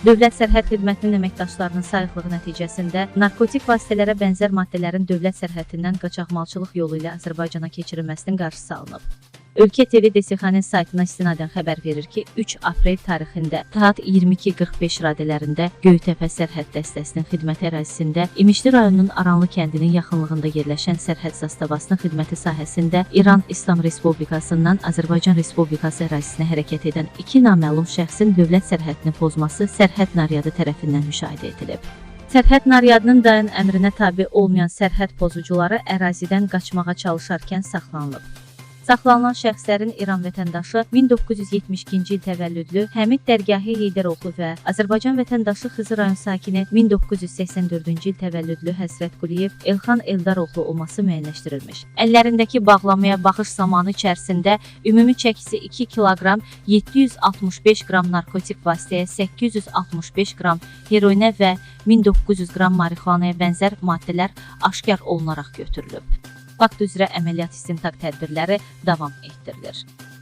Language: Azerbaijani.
Dövlət Sərhəd Xidmətinin əməkdaşlarının sayıqlığı nəticəsində narkotik vasitələrə bənzər maddələrin dövlət sərhəddindən qaçaqmalçılıq yolu ilə Azərbaycana keçirilməsinin qarşısı alınıb. Ölkə TV Desixanin saytına istinadən xəbər verir ki, 3 aprel tarixində saat 22:45 radələrində Göytəpə sərhəd dəstəsinin xidməti ərazisində İmişli rayonunun Aranlı kəndinin yaxınlığında yerləşən sərhəd zastavasının xidməti sahəsində İran İslam Respublikasından Azərbaycan Respublikası ərazisinə hərəkət edən iki naməlum şəxsin dövlət sərhədini pozması sərhəd naryadı tərəfindən müşahidə edilib. Sərhəd naryadının dayan əmrinə tabe olmayan sərhəd pozucuları ərazidən qaçmağa çalışarkən saxlanılıb. Saxlanılan şəxslərin İran vətəndaşı 1972-ci il təvəllüdlü Həmid Dərgahı Heydəroğlu və Azərbaycan vətəndaşı Xızı rayon sakini 1984-cü il təvəllüdlü Həsrət Quliyev Elxan Eldaroğlu olması müəyyənləşdirilmiş. Əllərindəki bağlamaya baxış zamanı içərisində ümumi çəkisi 2 kiloqram 765 qram narkotik vasitəyə 865 qram heroinə və 1900 qram marixuanaya bənzər maddələr aşkar olunaraq götürülüb. Fakt üzrə əməliyyat istintaq tədbirləri davam etdirilir.